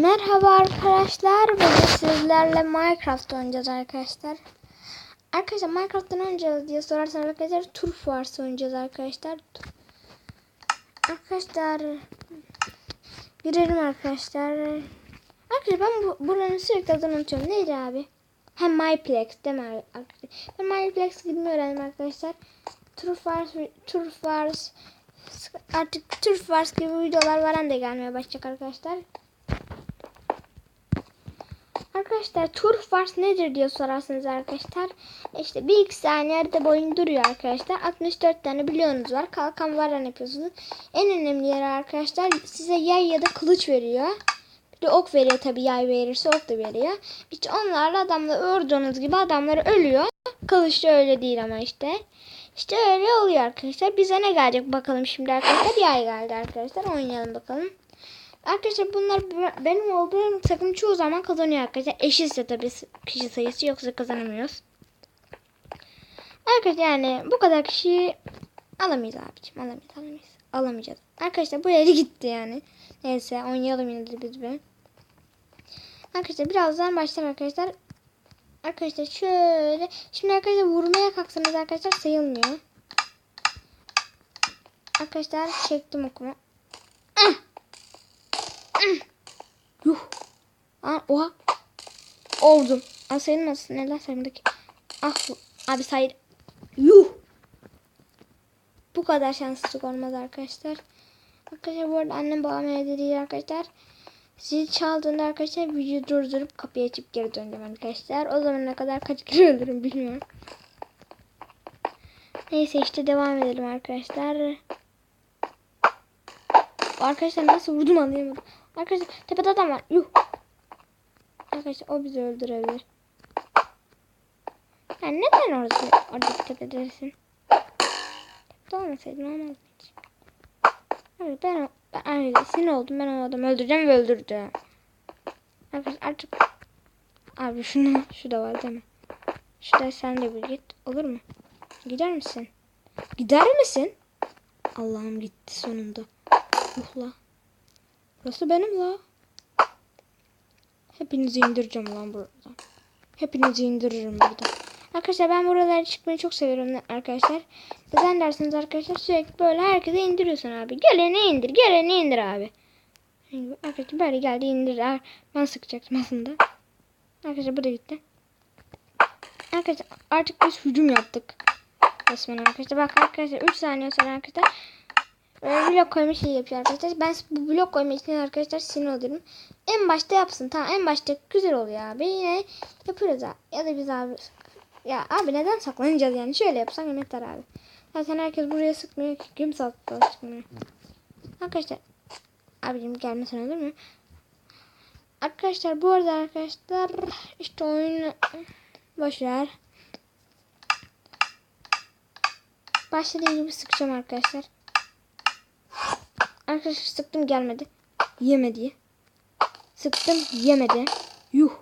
Merhaba arkadaşlar. Bugün sizlerle Minecraft oynayacağız arkadaşlar. Arkadaşlar Minecraft'tan oynayacağız diye sorarsanız arkadaşlar Turf Wars oynayacağız arkadaşlar. Arkadaşlar girelim arkadaşlar. Arkadaşlar ben bu, buranın sürekli adını unutuyorum. Neydi abi? Hem Myplex değil mi arkadaşlar? Ben Myplex gitmeyi öğrendim arkadaşlar. Turf Wars, Turf Wars artık Turf Wars gibi videolar falan da gelmeye başlayacak arkadaşlar. Arkadaşlar Turf Wars nedir diye sorarsınız arkadaşlar. İşte bir iki saniyede boyun duruyor arkadaşlar. 64 tane biliyorsunuz var. Kalkan varan yapıyorsunuz. En önemli yeri arkadaşlar size yay ya da kılıç veriyor. Bir de ok veriyor tabi yay verirse ok da veriyor. İşte onlarla adamla öldüğünüz gibi adamlar ölüyor. Kılıç da öyle değil ama işte. İşte öyle oluyor arkadaşlar. Bize ne gelecek bakalım şimdi arkadaşlar. Yay geldi arkadaşlar. Oynayalım bakalım. Arkadaşlar bunlar benim olduğum takım çoğu zaman kazanıyor arkadaşlar. Eşitse tabii kişi sayısı yoksa kazanamıyoruz. Arkadaşlar yani bu kadar kişi alamayız abicim. Alamayız alamayız. Alamayacağız. Arkadaşlar bu yere gitti yani. Neyse oynayalım yine de biz bir. Arkadaşlar birazdan başlar arkadaşlar. Arkadaşlar şöyle. Şimdi arkadaşlar vurmaya kalksanız arkadaşlar sayılmıyor. Arkadaşlar çektim okuma. Yuh. Aa, oha. Oldum. Aa, sayılmasın. Neler sayımdaki. Ah. Abi sayır. Yuh. Bu kadar şanssızlık olmaz arkadaşlar. Arkadaşlar bu arada annem babam evde değil arkadaşlar. Zil çaldığında arkadaşlar videoyu durdurup kapıyı açıp geri döneceğim arkadaşlar. O zamana kadar kaç kere ölürüm bilmiyorum. Neyse işte devam edelim arkadaşlar. Arkadaşlar nasıl vurdum anlayamadım. Arkadaşlar tepede adam var. Yuh. Arkadaşlar o bizi öldürebilir. Yani neden orada, orada tepedesin? Tepede olmasaydın olmaz hiç. Evet ben, ben sinir oldum. Ben o adamı öldüreceğim ve öldürdüm. Arkadaşlar artık abi şunu şu da var değil mi? Şu da sen de bir git. Olur mu? Gider misin? Gider misin? Allah'ım gitti sonunda. Uhla. Burası benim la. Hepinizi indireceğim lan buradan. Hepinizi indiririm burada. Arkadaşlar ben buralara çıkmayı çok seviyorum arkadaşlar. Neden dersiniz arkadaşlar sürekli böyle herkese indiriyorsun abi. Geleni indir, geleni indir abi. Arkadaşlar böyle geldi indir. Ben sıkacaktım aslında. Arkadaşlar bu da gitti. Arkadaşlar artık biz hücum yaptık. Resmen arkadaşlar. Bak arkadaşlar 3 saniye sonra arkadaşlar Böyle blok koyma şeyi yapıyor arkadaşlar. Ben bu blok koyma için arkadaşlar sinir olurum. En başta yapsın. Tamam en başta güzel oluyor abi. Yine yapıyoruz abi. Ya da biz abi. Ya abi neden saklanacağız yani? Şöyle yapsak yeter abi. Zaten herkes buraya sıkmıyor ki. Kim sıkmıyor. Arkadaşlar. Abicim gelmesen olur mu? Arkadaşlar bu arada arkadaşlar işte oyun boşver. Başladığım gibi sıkacağım arkadaşlar. Arkadaşlar sıktım gelmedi. Yemedi. Sıktım yemedi. Yuh.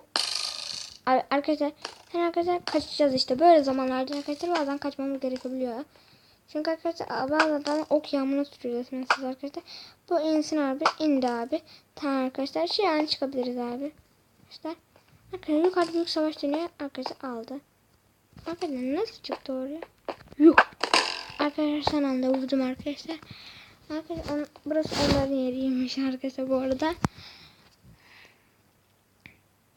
Arkadaşlar sen arkadaşlar kaçacağız işte. Böyle zamanlarda arkadaşlar bazen kaçmamız gerekebiliyor. Çünkü arkadaşlar bazen ok yağmuruna tutuyor siz arkadaşlar. Bu insin abi. indi abi. Tamam arkadaşlar. Şu an çıkabiliriz abi. Arkadaşlar. Arkadaşlar yukarıda büyük savaş dönüyor. Arkadaşlar aldı. Arkadaşlar nasıl çıktı oraya? Yuh. Arkadaşlar son anda vurdum arkadaşlar. Arkadaşlar on, burası onların yeriymiş arkadaşlar bu arada.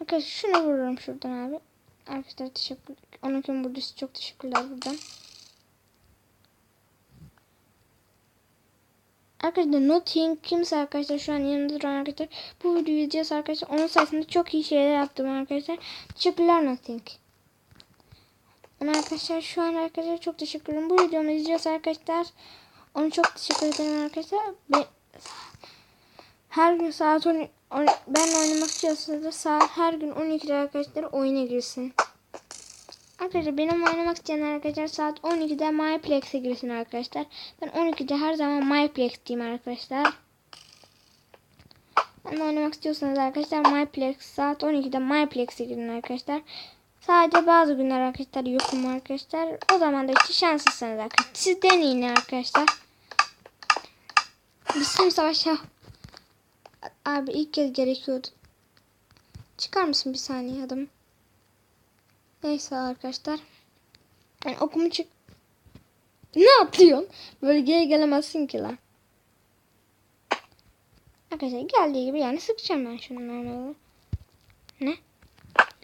Arkadaşlar şunu vururum şuradan abi. Arkadaşlar teşekkür. Onun vurduysa çok teşekkürler buradan. Arkadaşlar Nothing kimse arkadaşlar şu an yanında duran arkadaşlar. Bu videoyu izleyeceğiz arkadaşlar. Onun sayesinde çok iyi şeyler yaptım arkadaşlar. Teşekkürler Nothing. Arkadaşlar şu an arkadaşlar çok teşekkür ederim. Bu videomu izleyeceğiz arkadaşlar. Onu çok teşekkür ederim arkadaşlar. Ve her gün saat 10, 10 ben oynamak istiyorsanız da saat her gün 12'de arkadaşlar oyuna girsin. Arkadaşlar benim oynamak isteyen arkadaşlar saat 12'de MyPlex'e girsin arkadaşlar. Ben 12'de her zaman MyPlex'teyim arkadaşlar. Ben oynamak istiyorsanız arkadaşlar MyPlex saat 12'de MyPlex'e girin arkadaşlar. Sadece bazı günler arkadaşlar yokum arkadaşlar. O zaman da işte şanslısınız arkadaşlar. Siz deneyin arkadaşlar. Bizim savaşa abi ilk kez gerekiyordu. Çıkar mısın bir saniye adam? Neyse arkadaşlar. Ben okumu çık. Ne atıyorsun? Böyle geri gelemezsin ki lan. Arkadaşlar geldiği gibi yani sıkacağım ben şunu mermileri. Ne?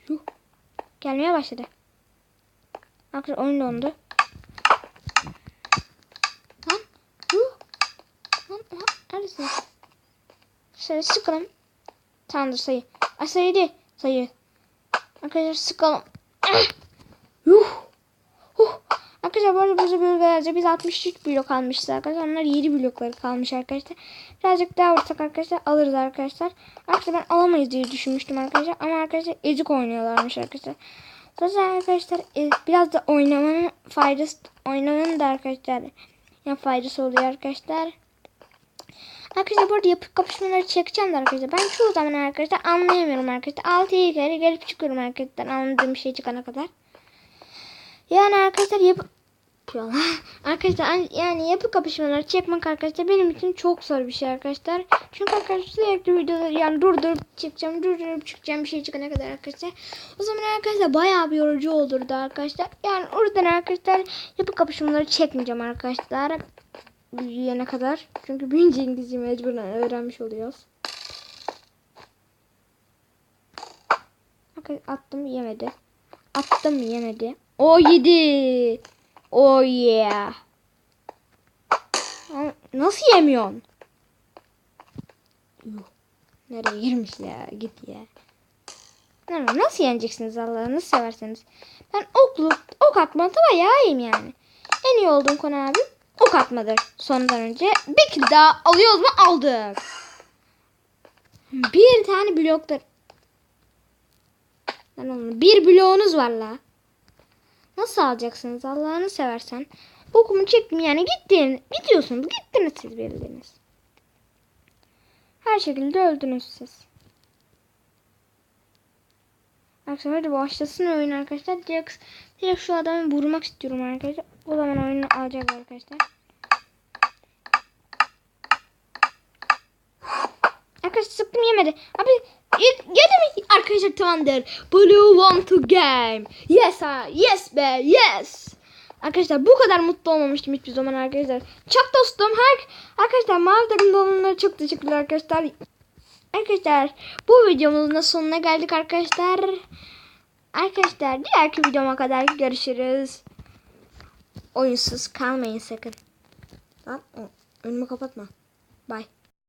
Yuh. Gelmeye başladı. Arkadaşlar oyun dondu. Lan. Yuh. Lan, neredesin? Şöyle sıkalım. Tamamdır sayı. Ay sayı değil. Sayı. Arkadaşlar sıkalım. Yuh. Huh. Arkadaşlar bu arada bu bölgelerde biz 63 blok almışız arkadaşlar. Onlar 7 blokları kalmış arkadaşlar. Birazcık daha vursak arkadaşlar alırız arkadaşlar. Arkadaşlar ben alamayız diye düşünmüştüm arkadaşlar. Ama arkadaşlar ezik oynuyorlarmış arkadaşlar. Zaten arkadaşlar e, biraz da oynamanın faydası oynamanın da arkadaşlar yani faydası oluyor arkadaşlar. Arkadaşlar bu arada yapı kapışmaları çekeceğim de arkadaşlar. Ben çoğu zaman arkadaşlar anlayamıyorum arkadaşlar. 6'ya kere gelip çıkıyorum arkadaşlar anladığım şey çıkana kadar. Yani arkadaşlar yapı arkadaşlar yani yapı kapışmaları çekmek arkadaşlar benim için çok zor bir şey arkadaşlar. Çünkü arkadaşlar sürekli videoları yani durdurup çıkacağım durdurup çıkacağım bir şey çıkana kadar arkadaşlar. O zaman arkadaşlar bayağı bir yorucu olurdu arkadaşlar. Yani oradan arkadaşlar yapı kapışmaları çekmeyeceğim arkadaşlar. Büyüyene kadar. Çünkü büyüyünce İngilizce mecburen öğrenmiş oluyoruz. Arkadaşlar attım yemedi. Attım yemedi. O yedi. Oh yeah. Nasıl yemiyorsun? Nereye girmiş ya? Git ya. Nasıl yeneceksiniz Allah'ını severseniz? Ben oklu, ok atmada bayağı iyiyim yani. En iyi olduğum konu abi ok atmadır sondan önce. Bir kill daha alıyoruz mu? Aldık. Bir tane bloklar. Lan oğlum bir bloğunuz var la. Nasıl alacaksınız Allah'ını seversen? Okumu çektim yani gittin. Gidiyorsunuz. Gittiniz siz bildiniz. Her şekilde öldünüz siz. Arkadaşlar hadi başlasın oyun arkadaşlar. Direkt, direkt şu adamı vurmak istiyorum arkadaşlar. O zaman oyunu alacak arkadaşlar. Arkadaşlar sıktım yemedi. Abi yedi mi? Arkadaşlar tamamdır. Blue want to game. Yes ha. Yes be. Yes. Arkadaşlar bu kadar mutlu olmamıştım hiçbir zaman arkadaşlar. Çok dostum. Her arkadaşlar mavi takım olanlara çok teşekkürler arkadaşlar. Arkadaşlar bu videomuzun da sonuna geldik arkadaşlar. Arkadaşlar diğerki videoma kadar görüşürüz. Oyunsuz kalmayın sakın. Lan önümü kapatma. Bye.